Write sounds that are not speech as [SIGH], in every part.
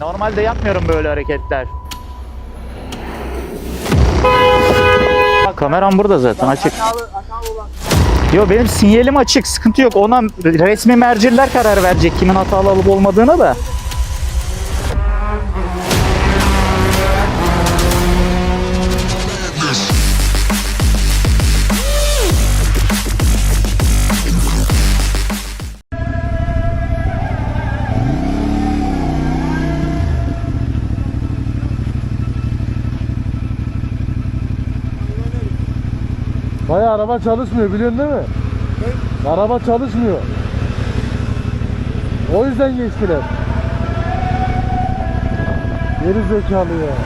Normalde yapmıyorum böyle hareketler. Kameram burada zaten açık. Yo benim sinyalim açık sıkıntı yok. Ona resmi merciler karar verecek kimin hatalı alıp olmadığına da. Baya araba çalışmıyor biliyorsun değil mi? Araba çalışmıyor. O yüzden geçtiler. Geri zekalı ya.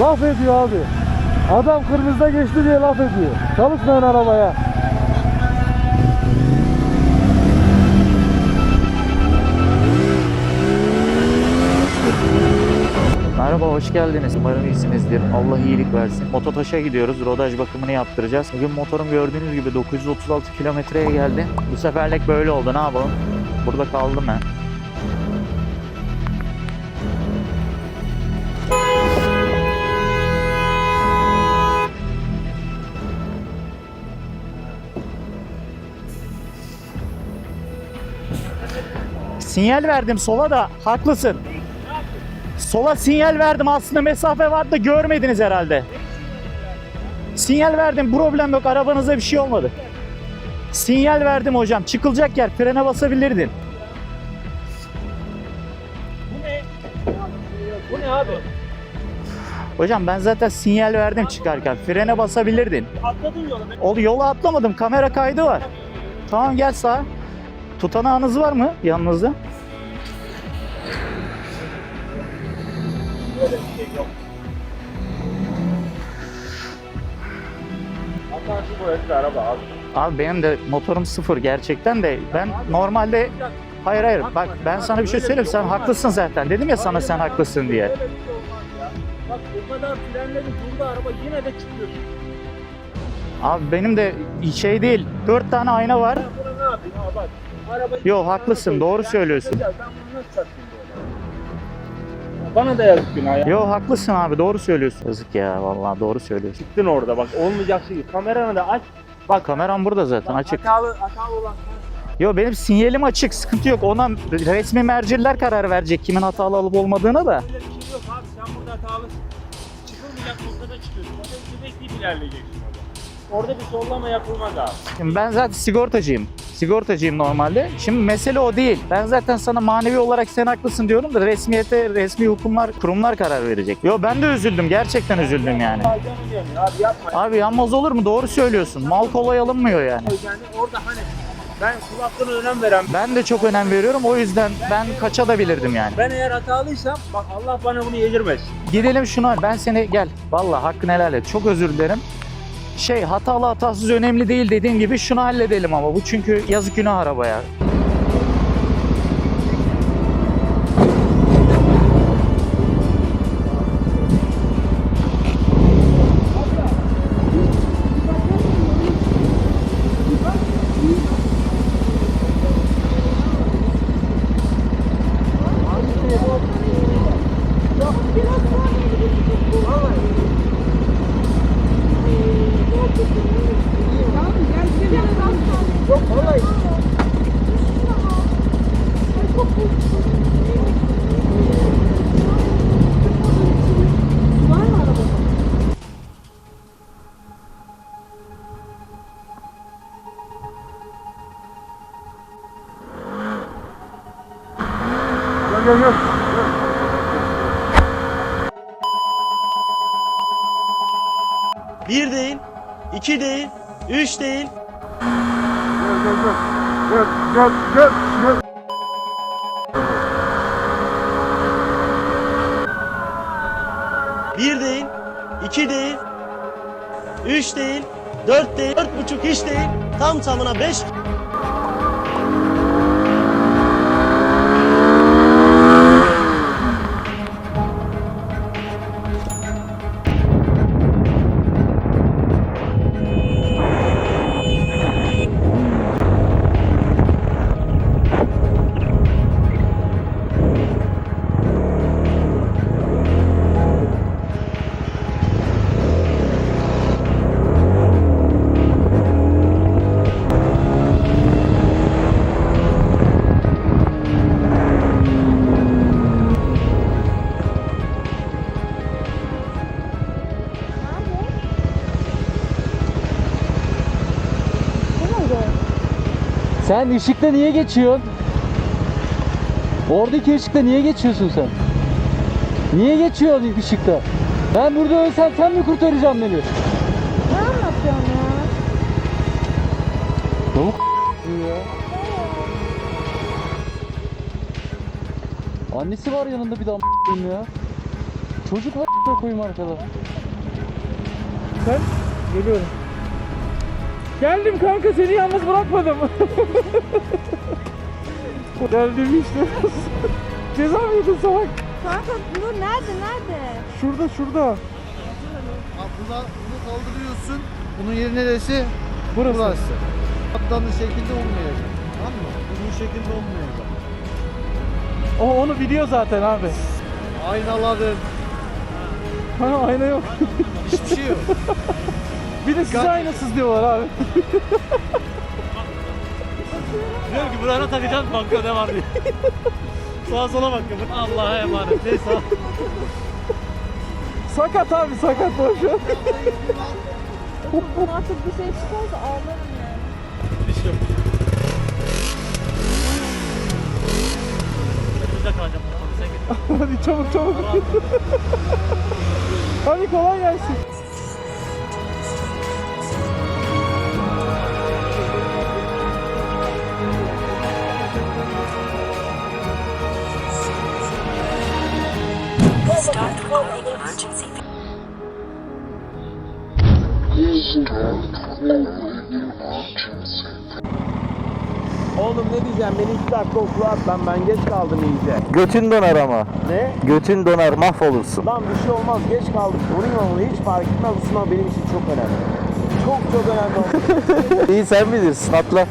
Laf ediyor abi. Adam kırmızıda geçti diye laf ediyor. Çalışmayan arabaya. Merhaba hoş geldiniz. Umarım iyisinizdir. Allah iyilik versin. Mototaş'a gidiyoruz. Rodaj bakımını yaptıracağız. Bugün motorum gördüğünüz gibi 936 kilometreye geldi. Bu seferlik böyle oldu. Ne yapalım? Burada kaldım ben. Sinyal verdim sola da haklısın. Sola sinyal verdim aslında mesafe vardı da görmediniz herhalde. Sinyal verdim problem yok arabanıza bir şey olmadı. Sinyal verdim hocam çıkılacak yer frene basabilirdin. Bu ne abi? Hocam ben zaten sinyal verdim çıkarken frene basabilirdin. Atladın yola. O yola atlamadım kamera kaydı var. Tamam gel sağa. Tutanağınız var mı yanınızda? Böyle bir şey yok. Hatta şu boyası araba abi. Abi benim de motorum sıfır gerçekten de ben normalde hayır hayır bak ben sana bir şey söyleyeyim sen haklısın zaten dedim ya sana sen haklısın diye. Böyle bir şey olmaz ya. Bak o kadar frenleri durdu araba yine de çıkıyorsun. Abi benim de şey değil dört tane ayna var. Buna ne yapayım ha bak. Yo, haklısın, doğru söylüyorsun. Ben bunu nasıl? Bana da yazık günah ya. Yo haklısın abi doğru söylüyorsun. Yazık ya vallahi doğru söylüyorsun. Çıktın orada bak olmayacak şey. Kameranı da aç. Bak kameram burada zaten açık. Hatalı, hatalı olan Yo benim sinyalim açık sıkıntı yok. Ona resmi merciler karar verecek kimin hatalı alıp olmadığına da. Öyle bir şey yok abi sen burada hatalısın. Çıkılmayacak noktada çıkıyorsun. Orada bekleyip ilerleyeceksin orada. Orada bir sollama yapılmaz abi. Şimdi ben zaten sigortacıyım. Sigortacıyım normalde. Şimdi mesele o değil. Ben zaten sana manevi olarak sen haklısın diyorum da resmiyete resmi hukumlar, kurumlar karar verecek. Yo ben de üzüldüm. Gerçekten üzüldüm yani. Abi yapma. Abi yanmaz olur mu? Doğru söylüyorsun. Mal kolay alınmıyor yani. Yani orada hani ben kulaklığına önem veren Ben de çok önem veriyorum. O yüzden ben kaçabilirdim yani. ben eğer hatalıysam bak Allah bana bunu yedirmez. Gidelim şuna. Ben seni gel. Vallahi hakkını helal et. Çok özür dilerim. Şey hatalı hatasız önemli değil dediğin gibi şunu halledelim ama bu çünkü yazık günah arabaya. Gel Bir değil, iki değil, üç değil, bir değil, iki değil, üç değil, dört değil, dört buçuk hiç değil, tam tamına beş Sen ışıkta niye geçiyorsun? Oradaki ışıkta niye geçiyorsun sen? Niye geçiyorsun ışıkta? Ben burada ölsem sen mi kurtaracaksın beni? Ne anlatıyorsun ya? Tavuk ya. Annesi var yanında bir daha ya. Çocuk var koyayım arkada. Sen? Geliyorum. Geldim kanka seni yalnız bırakmadım. [LAUGHS] Geldim işte. [LAUGHS] Ceza mı yedin salak? Kanka dur nerede nerede? Şurada şurada. Buna, bunu kaldırıyorsun. Bunun yeri neresi? Burası. Burası. Atlanın şekilde olmayacak. Tamam mı? Bunun şekilde olmayacak. O onu biliyor zaten abi. Aynaların. Ha ayna yok. Hiçbir şey yok. [LAUGHS] Bir de size aynasız diyorlar abi. Diyor ki buraya takacağım bakıyor ne var diye. Sağa sola bakıyor. Allah'a emanet. Neyse. Sakat abi sakat boş ver. Bunun artık bir şey çıkarsa ağlarım yani. Diş yok. Burada kalacağım. Sen git. Hadi çabuk çabuk. Hadi kolay gelsin. Oğlum ne diyeceğim beni iki dakika okula at lan ben geç kaldım iyice. Götün döner ama. Ne? Götün döner mahvolursun. Lan bir şey olmaz geç kaldık sorayım ama hiç fark etmez bu sınav benim için çok önemli. Çok çok önemli. [LAUGHS] İyi sen bilirsin atla.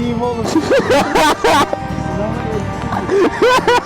İyiyim oğlum. [LAUGHS]